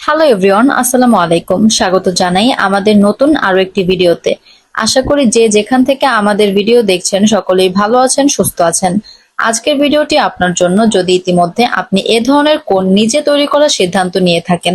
Hello everyone আসসালামু আলাইকুম। স্বাগত জানাই আমাদের নতুন আরও একটি ভিডিওতে। আশা করি যে যেখান থেকে আমাদের ভিডিও দেখছেন, সকলেই ভালো আছেন, সুস্থ আছেন। আজকের ভিডিওটি আপনার জন্য যদি ইতিমধ্যে আপনি এ ধরনের কোন নিজে তৈরি করার সিদ্ধান্ত নিয়ে থাকেন,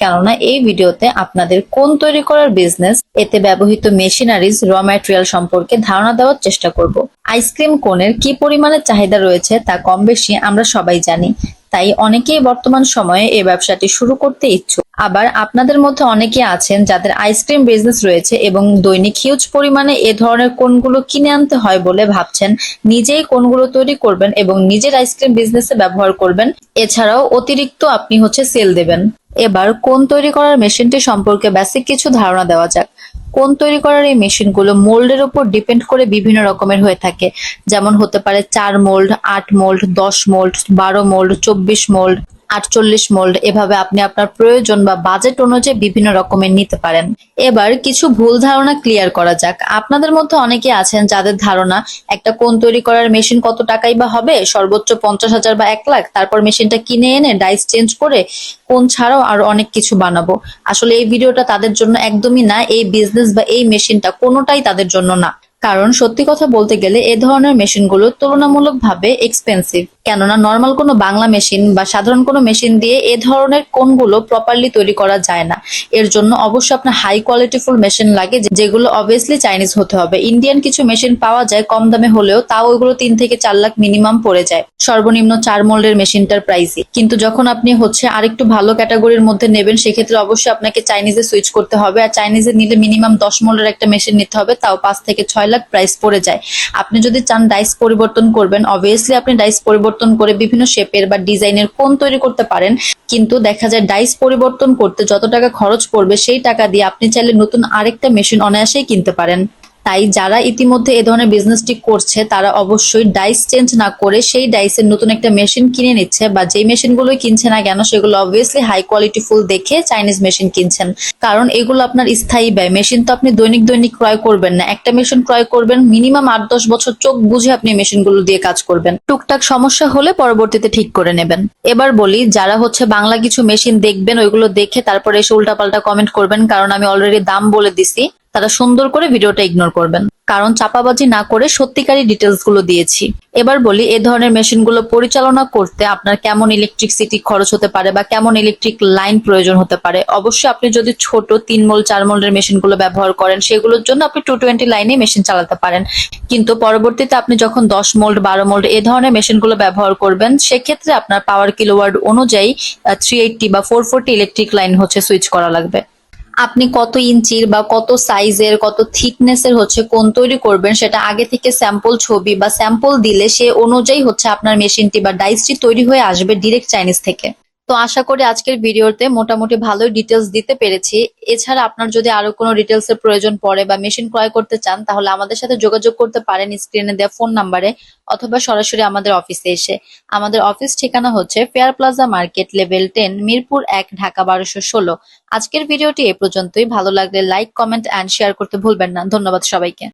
কেননা এই ভিডিওতে আপনাদের কোন তৈরি করার বিজনেস এতে ব্যবহৃত মেশিনারিজ র ম্যাটেরিয়াল সম্পর্কে ধারণা দেওয়ার চেষ্টা করব। আইসক্রিম কোনের কি পরিমাণে চাহিদা রয়েছে তা কম বেশি আমরা সবাই জানি। তাই অনেকেই বর্তমান সময়ে এই ব্যবসাটি শুরু করতে ইচ্ছুক। আবার আপনাদের মধ্যে অনেকে আছেন যাদের আইসক্রিম বিজনেস রয়েছে এবং দৈনিক হিউজ পরিমাণে এ ধরনের কোনগুলো কিনে আনতে হয় বলে ভাবছেন, নিজেই কোনগুলো তৈরি করবেন এবং নিজের আইসক্রিম বিজনেসে ব্যবহার করবেন। এছাড়াও অতিরিক্ত আপনি হচ্ছে সেল দেবেন। এবার কোন তৈরি করার মেশিনটি সম্পর্কে বেসিক কিছু ধারণা দেওয়া যাক। কোন তৈরি করার এই মেশিনগুলো মোল্ডের উপর ডিপেন্ড করে বিভিন্ন রকমের হয়ে থাকে। যেমন হতে পারে চার মোল্ড, আট মোল্ড, দশ মোল্ড, বারো মোল্ড, চব্বিশ মোল্ড। আটচল্লিশ মোল্ড। এভাবে আপনি আপনার প্রয়োজন বা বাজেট অনুযায়ী বিভিন্ন রকমের নিতে পারেন। এবার কিছু ভুল ধারণা ক্লিয়ার করা যাক। আপনাদের মধ্যে অনেকে আছেন যাদের ধারণা, একটা কোন তৈরি করার মেশিন কত টাকাই বা হবে? সর্বোচ্চ পঞ্চাশ হাজার বা এক লাখ। তারপর মেশিনটা কিনে এনে ডাইস চেঞ্জ করে কোন ছাড়াও আরও অনেক কিছু বানাবো। আসলে এই ভিডিওটা তাদের জন্য একদমই না, এই বিজনেস বা এই মেশিনটা কোনোটাই তাদের জন্য না। কারণ সত্যি কথা বলতে গেলে এ ধরনের মেশিনগুলো তুলনামূলকভাবে এক্সপেন্সিভ কেননা নর্মাল কোনো বাংলা মেশিন বা সাধারণ কোনো মেশিন দিয়ে এ ধরনের কোনগুলো প্রপারলি তৈরি করা যায় না। এর জন্য অবশ্যই আপনার হাই কোয়ালিটিফুল মেশিন লাগে যেগুলো অবভিয়াসলি চাইনিজ হতে হবে। ইন্ডিয়ান কিছু মেশিন পাওয়া যায় কম দামে হলেও তাও ওইগুলো তিন থেকে চার লাখ মিনিমাম পড়ে যায়। সর্বনিম্ন চার মোল্ডের মেশিনটার প্রাইসই কিন্তু যখন আপনি হচ্ছে আরেকটু ভালো ক্যাটাগরির মধ্যে নেবেন, সেক্ষেত্রে অবশ্যই আপনাকে চাইনিজে সুইচ করতে হবে। আর চাইনিজে নিলে মিনিমাম দশ মোল্ডের একটা মেশিন নিতে হবে, তাও পাঁচ থেকে ছয় লাখ প্রাইস পড়ে যায়। আপনি যদি চান ডাইস পরিবর্তন করবেন অবভিয়াসলি আপনি ডাইস পরিবর্তন করে বিভিন্ন শেপের বা ডিজাইনের কোন তৈরি করতে পারেন। কিন্তু দেখা যায় ডাইস পরিবর্তন করতে যত টাকা খরচ পড়বে সেই টাকা দিয়ে আপনি চাইলে নতুন আরেকটা মেশিন অনায়াসেই কিনতে পারেন। তাই যারা ইতিমধ্যে এ ধরনের বিজনেসটি করছে, তারা অবশ্যই ডাইস চেঞ্জ না করে সেই ডাইসের নতুন একটা মেশিন কিনে নিচ্ছে বা যেই মেশিনগুলোই কিনছে না কেন, সেগুলো অবভিয়াসলি হাই কোয়ালিটি ফুল দেখে চাইনিজ মেশিন কিনছেন। কারণ এগুলো আপনার স্থায়ী ব্যয়। মেশিন তো আপনি দৈনিক দৈনিক ক্রয় করবেন না। একটা মেশিন ক্রয় করবেন মিনিমাম আট দশ বছর চোখ বুঝে আপনি মেশিনগুলো দিয়ে কাজ করবেন। টুকটাক সমস্যা হলে পরবর্তীতে ঠিক করে নেবেন। এবার বলি, যারা হচ্ছে বাংলা কিছু মেশিন দেখবেন, ওইগুলো দেখে তারপরে এসে উল্টাপাল্টা কমেন্ট করবেন, কারণ আমি অলরেডি দাম বলে দিছি। তারা সুন্দর করে ভিডিওটা ইগনোর করবেন। কারণ চাপাবাজি না করে সত্যিকারী ডিটেলসগুলো দিয়েছি। এবার বলি, এ ধরনের মেশিনগুলো পরিচালনা করতে আপনার কেমন ইলেকট্রিসিটি খরচ হতে পারে বা কেমন ইলেকট্রিক লাইন প্রয়োজন হতে পারে? অবশ্যই আপনি যদি ছোট তিন মোল, চার মোলের মেশিনগুলো ব্যবহার করেন, সেগুলোর জন্য আপনি টু টোয়েন্টি লাইনে মেশিন চালাতে পারেন। কিন্তু পরবর্তীতে আপনি যখন দশ মোল্ড বারো মোল্ড এ ধরনের মেশিনগুলো ব্যবহার করবেন, সেক্ষেত্রে আপনার পাওয়ার কিলোওয়ার্ড অনুযায়ী থ্রি এইটটি বা ফোর ফোরটি ইলেকট্রিক লাইন হচ্ছে সুইচ করা লাগবে। আপনি কত ইঞ্চির বা কত সাইজের কত থিকনেসের হচ্ছে কোন তৈরি করবেন, সেটা আগে থেকে স্যাম্পল ছবি বা স্যাম্পল দিলে সে অনুযায়ী হচ্ছে আপনার মেশিনটি বা ডাইসটি তৈরি হয়ে আসবে ডিরেক্ট চাইনিজ থেকে। তো আশা করি আজকের ভিডিওতে মোটামুটি ভালোই ডিটেলস দিতে পেরেছি। এছাড়া আপনার যদি আরও কোনো ডিটেলস এর প্রয়োজন পড়ে বা মেশিন ক্রয় করতে চান, তাহলে আমাদের সাথে যোগাযোগ করতে পারেন স্ক্রিনে দেওয়া ফোন নাম্বারে অথবা সরাসরি আমাদের অফিসে এসে। আমাদের অফিস ঠিকানা হচ্ছে Fair Plaza market level ten Mirpur এক, ঢাকা বারোশো ষোলো। আজকের ভিডিওটি এ পর্যন্তই। ভালো লাগলে লাইক কমেন্ট অ্যান্ড শেয়ার করতে ভুলবেন না। ধন্যবাদ সবাইকে।